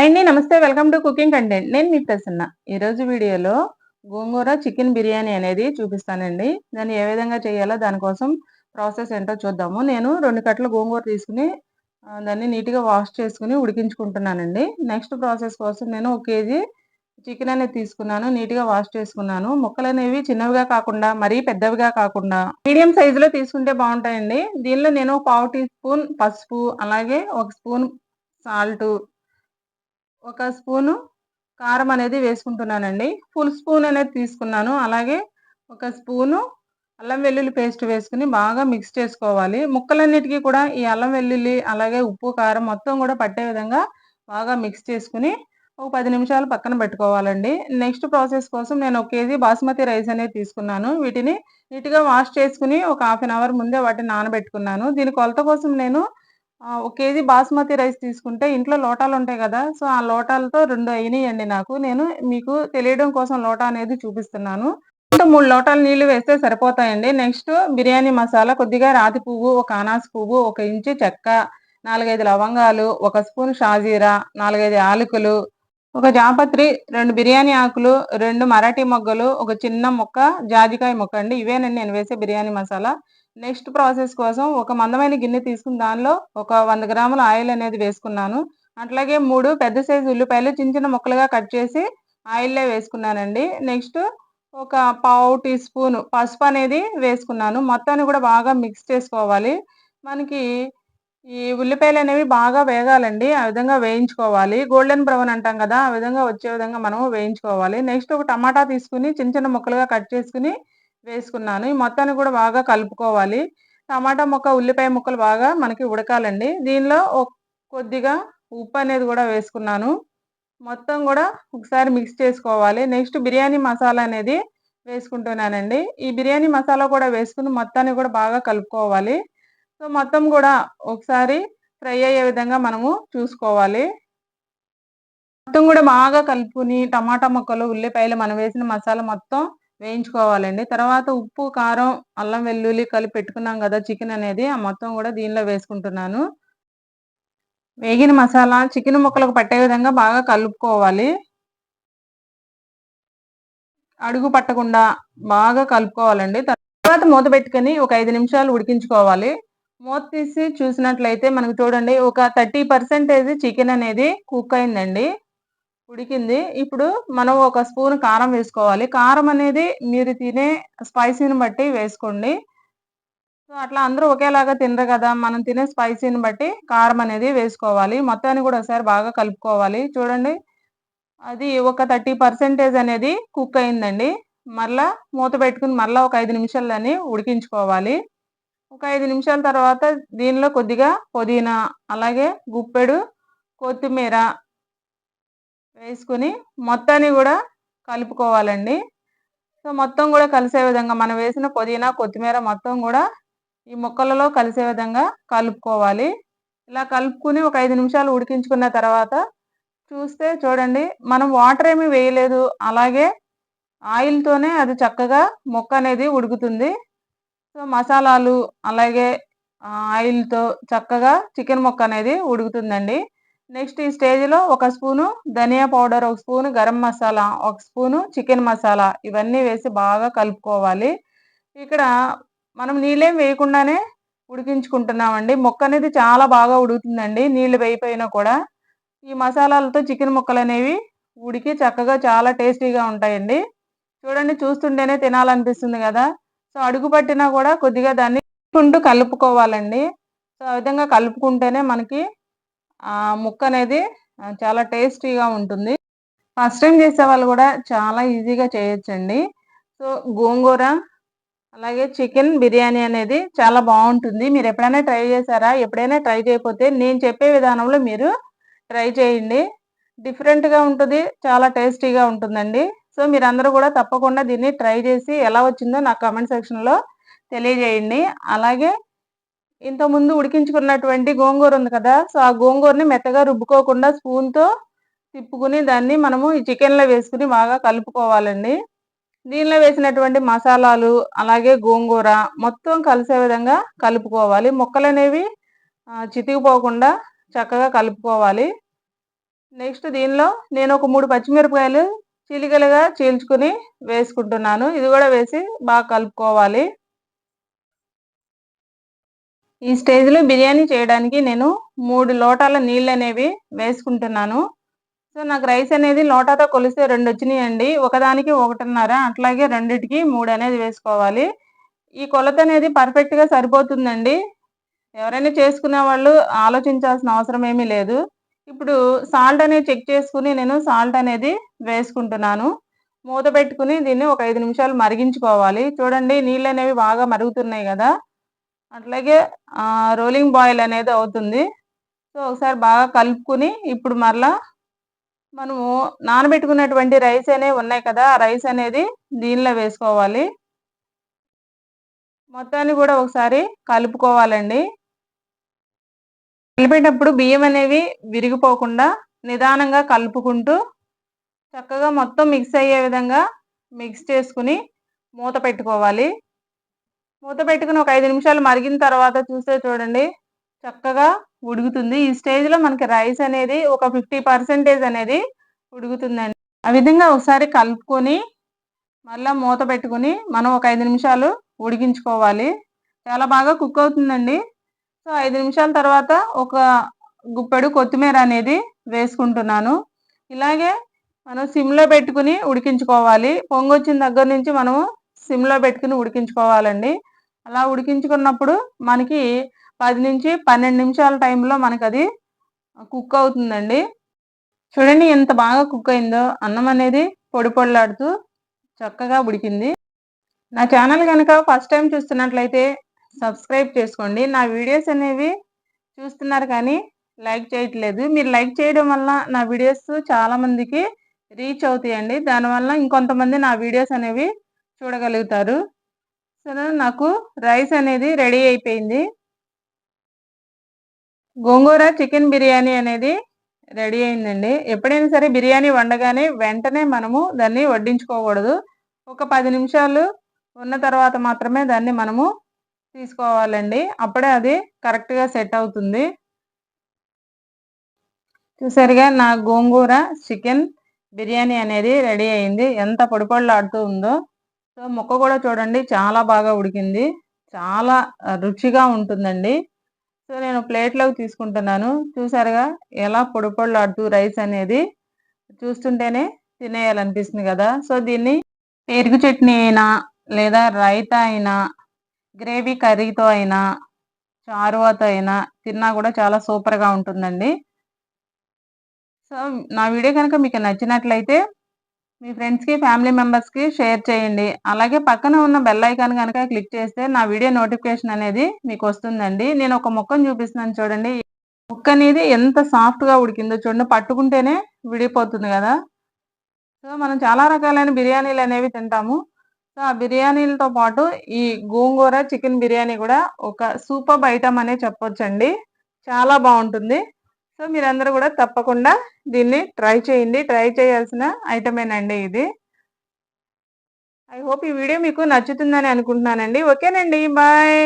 అండి నమస్తే welcome to cooking content నేను మీ ప్రసన్న. ఈరోజు వీడియోలో గోంగూర చికెన్ బిర్యానీ అనేది చూపిస్తానండి. దాన్ని ఏ విధంగా చేయాలో దానికోసం ప్రాసెస్ ఏంటో చూద్దాము. నేను రెండు కట్టలు గోంగూర తీసుకుని దాన్ని నీట్గా వాష్ చేసుకుని ఉడికించుకుంటున్నానండి. నెక్స్ట్ ప్రాసెస్ కోసం నేను ఒక కేజీ చికెన్ అనేది తీసుకున్నాను. నీట్గా వాష్ చేసుకున్నాను. ముక్కలు అనేవి చిన్నవిగా కాకుండా మరీ పెద్దవిగా కాకుండా మీడియం సైజులో తీసుకుంటే బాగుంటాయండి. దీనిలో నేను పావు టీ స్పూన్ పసుపు అలాగే ఒక స్పూన్ సాల్ట్ ఒక స్పూను కారం అనేది వేసుకుంటున్నానండి. ఫుల్ స్పూన్ అనేది తీసుకున్నాను. అలాగే ఒక స్పూను అల్లం వెల్లుల్లి పేస్ట్ వేసుకుని బాగా మిక్స్ చేసుకోవాలి. ముక్కలన్నిటికీ కూడా ఈ అల్లం వెల్లుల్లి అలాగే ఉప్పు కారం మొత్తం కూడా పట్టే విధంగా బాగా మిక్స్ చేసుకుని ఒక పది నిమిషాలు పక్కన పెట్టుకోవాలండి. నెక్స్ట్ ప్రాసెస్ కోసం నేను ఒక కేజీ బాస్మతి రైస్ అనేది తీసుకున్నాను. వీటిని నీట్గా వాష్ చేసుకుని ఒక హాఫ్ అన్ అవర్ ముందే వాటిని నానబెట్టుకున్నాను. దీని కొలత కోసం నేను ఒక కేజీ బాస్మతి రైస్ తీసుకుంటే ఇంట్లో లోటాలు ఉంటాయి కదా సో ఆ లోటాలతో రెండు అయినాయండి నాకు. నేను మీకు తెలియడం కోసం లోటా అనేది చూపిస్తున్నాను. మూడు లోటాలు నీళ్ళు వేస్తే సరిపోతాయండి. నెక్స్ట్ బిర్యానీ మసాలా కొద్దిగా రాతి పువ్వు ఒక అనాస పువ్వు ఒక ఇంచు చెక్క నాలుగైదు లవంగాలు ఒక స్పూన్ షాజీరా నాలుగైదు యాలకులు ఒక జాపత్రి రెండు బిర్యానీ ఆకులు రెండు మరాఠీ మొగ్గలు ఒక చిన్న మొక్క జాజికాయ ముక్క అండి. ఇవేనండి నేను వేసే బిర్యానీ మసాలా. నెక్స్ట్ ప్రాసెస్ కోసం ఒక మందమైన గిన్నె తీసుకుని దానిలో ఒక వంద గ్రాముల ఆయిల్ అనేది వేసుకున్నాను. అట్లాగే మూడు పెద్ద సైజు ఉల్లిపాయలు చిన్న చిన్న ముక్కలుగా కట్ చేసి ఆయిల్లో వేసుకున్నానండి. నెక్స్ట్ ఒక పావు టీ స్పూన్ పసుపు అనేది వేసుకున్నాను. మొత్తాన్ని కూడా బాగా మిక్స్ చేసుకోవాలి. మనకి ఈ ఉల్లిపాయలు అనేవి బాగా వేగాలండి. ఆ విధంగా వేయించుకోవాలి. గోల్డెన్ బ్రౌన్ అంటాం కదా ఆ విధంగా వచ్చే విధంగా మనము వేయించుకోవాలి. నెక్స్ట్ ఒక టమాటా తీసుకుని చిన్న చిన్న ముక్కలుగా కట్ చేసుకుని వేసుకున్నాను. ఈ మొత్తాన్ని కూడా బాగా కలుపుకోవాలి. టమాటా ముక్క ఉల్లిపాయ ముక్కలు బాగా మనకి ఉడకాలండి. దీనిలో కొద్దిగా ఉప్పు అనేది కూడా వేసుకున్నాను. మొత్తం కూడా ఒకసారి మిక్స్ చేసుకోవాలి. నెక్స్ట్ బిర్యానీ మసాలా అనేది వేసుకుంటున్నానండి. ఈ బిర్యానీ మసాలా కూడా వేసుకుని మొత్తాన్ని కూడా బాగా కలుపుకోవాలి. సో మొత్తం కూడా ఒకసారి ఫ్రై అయ్యే విధంగా మనము చూసుకోవాలి. మొత్తం కూడా బాగా కలుపుకుని టమాటా ముక్కలు ఉల్లిపాయలు మనం వేసిన మసాలా మొత్తం వేయించుకోవాలండి. తర్వాత ఉప్పు కారం అల్లం వెల్లుల్లి కలిపి పెట్టుకున్నాం కదా చికెన్ అనేది ఆ మొత్తం కూడా దీనిలో వేసుకుంటున్నాను. వేగిన మసాలా చికెన్ ముక్కలకు పట్టే విధంగా బాగా కలుపుకోవాలి. అడుగు పట్టకుండా బాగా కలుపుకోవాలండి. తర్వాత మూత పెట్టుకొని ఒక ఐదు నిమిషాలు ఉడికించుకోవాలి. మూత తీసి చూసినట్లయితే మనకు చూడండి ఒక థర్టీ పర్సెంటేజ్ చికెన్ అనేది కుక్ అయిందండి. ఉడికింది. ఇప్పుడు మనం ఒక స్పూన్ కారం వేసుకోవాలి. కారం అనేది మీరు తినే స్పైసీని బట్టి వేసుకోండి. సో అట్లా అందరూ ఒకేలాగా తినరు కదా. మనం తినే స్పైసీని బట్టి కారం అనేది వేసుకోవాలి. మొత్తాన్ని కూడా ఒకసారి బాగా కలుపుకోవాలి. చూడండి. అది ఒక థర్టీ పర్సెంటేజ్ అనేది కుక్ అయిందండి. మరలా మూత పెట్టుకుని మరలా ఒక ఐదు నిమిషాలని ఉడికించుకోవాలి. ఒక ఐదు నిమిషాల తర్వాత దీనిలో కొద్దిగా పుదీనా అలాగే గుప్పెడు కొత్తిమీర వేసుకుని మొత్తాన్ని కూడా కలుపుకోవాలండి. సో మొత్తం కూడా కలిసే విధంగా మనం వేసిన పుదీనా కొత్తిమీర మొత్తం కూడా ఈ ముక్కలలో కలిసే విధంగా కలుపుకోవాలి. ఇలా కలుపుకుని ఒక ఐదు నిమిషాలు ఉడికించుకున్న తర్వాత చూస్తే చూడండి మనం వాటర్ ఏమి వేయలేదు. అలాగే ఆయిల్తోనే అది చక్కగా మొక్క అనేది ఉడుకుతుంది. సో మసాలాలు అలాగే ఆయిల్తో చక్కగా చికెన్ ముక్క అనేది ఉడుకుతుందండి. నెక్స్ట్ ఈ స్టేజ్లో ఒక స్పూను ధనియా పౌడర్ ఒక స్పూను గరం మసాలా ఒక స్పూను చికెన్ మసాలా ఇవన్నీ వేసి బాగా కలుపుకోవాలి. ఇక్కడ మనం నీళ్ళేం వేయకుండానే ఉడికించుకుంటున్నామండి. మొక్క అనేది చాలా బాగా ఉడుకుతుందండి నీళ్ళు వేయిపోయినా కూడా. ఈ మసాలాలతో చికెన్ ముక్కలు అనేవి ఉడికి చక్కగా చాలా టేస్టీగా ఉంటాయండి. చూడండి చూస్తుంటేనే తినాలనిపిస్తుంది కదా. సో అడుగు పట్టినా కూడా కొద్దిగా దాన్ని కలుపుకోవాలండి. సో ఆ విధంగా కలుపుకుంటేనే మనకి ముక్క అనేది చాలా టేస్టీగా ఉంటుంది. ఫస్ట్ టైం చేసే వాళ్ళు కూడా చాలా ఈజీగా చేయొచ్చండి. సో గోంగూర అలాగే చికెన్ బిర్యానీ అనేది చాలా బాగుంటుంది. మీరు ఎప్పుడైనా ట్రై చేశారా? ఎప్పుడైనా ట్రై చేయకపోతే నేను చెప్పే విధానంలో మీరు ట్రై చేయండి. డిఫరెంట్గా ఉంటుంది చాలా టేస్టీగా ఉంటుందండి. సో మీరందరూ కూడా తప్పకుండా దీన్ని ట్రై చేసి ఎలా వచ్చిందో నాకు కమెంట్ సెక్షన్లో తెలియజేయండి. అలాగే ఇంతకుముందు ఉడికించుకున్నటువంటి గోంగూర ఉంది కదా సో ఆ గోంగూరని మెత్తగా రుబ్బుకోకుండా స్పూన్తో తిప్పుకుని దాన్ని మనము ఈ చికెన్లో వేసుకుని బాగా కలుపుకోవాలండి. దీనిలో వేసినటువంటి మసాలాలు అలాగే గోంగూర మొత్తం కలిసే విధంగా కలుపుకోవాలి. ముక్కలు అనేవి చితికిపోకుండా చక్కగా కలుపుకోవాలి. నెక్స్ట్ దీనిలో నేను ఒక మూడు పచ్చిమిరపకాయలు చిలికలుగా చీల్చుకుని వేసుకుంటున్నాను. ఇది కూడా వేసి బాగా కలుపుకోవాలి. ఈ స్టేజ్లో బిర్యానీ చేయడానికి నేను మూడు లోటాల నీళ్ళు అనేవి వేసుకుంటున్నాను. సో నాకు రైస్ అనేది లోటాతో కొలిస్తే రెండు వచ్చినాయండి. ఒకదానికి ఒకటిన్నర అట్లాగే రెండిటికి మూడు అనేది వేసుకోవాలి. ఈ కొలత అనేది పర్ఫెక్ట్గా సరిపోతుందండి. ఎవరైనా చేసుకునే వాళ్ళు ఆలోచించాల్సిన అవసరం ఏమీ లేదు. ఇప్పుడు సాల్ట్ అనేది చెక్ చేసుకుని నేను సాల్ట్ అనేది వేసుకుంటున్నాను. మూత పెట్టుకుని దీన్ని ఒక ఐదు నిమిషాలు మరిగించుకోవాలి. చూడండి నీళ్ళు అనేవి బాగా మరుగుతున్నాయి కదా. అట్లాగే రోలింగ్ బాయిల్ అనేది అవుతుంది. సో ఒకసారి బాగా కలుపుకుని ఇప్పుడు మరలా మనము నానబెట్టుకున్నటువంటి రైస్ అనేవి ఉన్నాయి కదా ఆ రైస్ అనేది దీనిలో వేసుకోవాలి. మొత్తాన్ని కూడా ఒకసారి కలుపుకోవాలండి. కలిపేటప్పుడు బియ్యం అనేవి విరిగిపోకుండా నిదానంగా కలుపుకుంటూ చక్కగా మొత్తం మిక్స్ అయ్యే విధంగా మిక్స్ చేసుకుని మూత పెట్టుకోవాలి. మూత పెట్టుకుని ఒక ఐదు నిమిషాలు మరిగిన తర్వాత చూస్తే చూడండి చక్కగా ఉడుకుతుంది. ఈ స్టేజ్లో మనకి రైస్ అనేది ఒక ఫిఫ్టీ పర్సెంటేజ్ అనేది ఉడుకుతుందండి. ఆ విధంగా ఒకసారి కలుపుకొని మళ్ళీ మూత పెట్టుకుని మనం ఒక ఐదు నిమిషాలు ఉడికించుకోవాలి. చాలా బాగా కుక్ అవుతుందండి. సో ఐదు నిమిషాల తర్వాత ఒక గుప్పెడు కొత్తిమీర అనేది వేసుకుంటున్నాను. ఇలాగే మనం సిమ్లో పెట్టుకుని ఉడికించుకోవాలి. పొంగొచ్చిన దగ్గర నుంచి మనము సిమ్లో పెట్టుకుని ఉడికించుకోవాలండి. అలా ఉడికించుకున్నప్పుడు మనకి పది నుంచి పన్నెండు నిమిషాల టైంలో మనకు అది కుక్ అవుతుందండి. చూడండి ఎంత బాగా కుక్ అయిందో. అన్నం అనేది పొడి పొడిలాడుతూ చక్కగా ఉడికింది. నా ఛానల్ కనుక ఫస్ట్ టైం చూస్తున్నట్లయితే సబ్స్క్రైబ్ చేసుకోండి. నా వీడియోస్ అనేవి చూస్తున్నారు కానీ లైక్ చేయట్లేదు. మీరు లైక్ చేయడం వల్ల నా వీడియోస్ చాలామందికి రీచ్ అవుతాయండి. దానివల్ల ఇంకొంతమంది నా వీడియోస్ అనేవి చూడగలుగుతారు. సరే నాకు రైస్ అనేది రెడీ అయిపోయింది. గోంగూర చికెన్ బిర్యానీ అనేది రెడీ అయిందండి. ఎప్పుడైనా సరే బిర్యానీ వండగానే వెంటనే మనము దాన్ని వడ్డించుకోకూడదు. ఒక పది నిమిషాలు ఉన్న తర్వాత మాత్రమే దాన్ని మనము తీసుకోవాలండి. అప్పుడే అది కరెక్ట్గా సెట్ అవుతుంది. చూసారుగా నా గోంగూర చికెన్ బిర్యానీ అనేది రెడీ అయింది. ఎంత పొడి ఉందో. సో ముక్క కూడా చూడండి చాలా బాగా ఉడికింది. చాలా రుచిగా ఉంటుందండి. సో నేను ప్లేట్లోకి తీసుకుంటున్నాను. చూసారుగా ఎలా పొడి రైస్ అనేది చూస్తుంటేనే తినేయాలనిపిస్తుంది కదా. సో దీన్ని పెరుగు చట్నీ అయినా లేదా రైతా అయినా గ్రేవీ కర్రీతో అయినా చారువాతో అయినా తిన్నా కూడా చాలా సూపర్గా ఉంటుందండి. సో నా వీడియో కనుక మీకు నచ్చినట్లయితే మీ ఫ్రెండ్స్కి ఫ్యామిలీ మెంబర్స్కి షేర్ చేయండి. అలాగే పక్కన ఉన్న బెల్ ఐకాన్ కనుక క్లిక్ చేస్తే నా వీడియో నోటిఫికేషన్ అనేది మీకు వస్తుందండి. నేను ఒక మొక్కను చూపిస్తున్నాను చూడండి. ముక్క అనేది ఎంత సాఫ్ట్గా ఉడికిందో చూడండి. పట్టుకుంటేనే విడిపోతుంది కదా. సో మనం చాలా రకాలైన బిర్యానీలు అనేవి తింటాము. సో ఆ బిర్యానీలతో పాటు ఈ గోంగూర చికెన్ బిర్యానీ కూడా ఒక సూపర్ ఐటమ్ అనే చెప్పొచ్చండి. చాలా బాగుంటుంది. సో మీరందరూ కూడా తప్పకుండా దీన్ని ట్రై చేయండి. ట్రై చేయాల్సిన ఐటమేనండి ఇది. ఐ హోప్ ఈ వీడియో మీకు నచ్చుతుందని అనుకుంటున్నానండి. ఓకేనండి. బాయ్.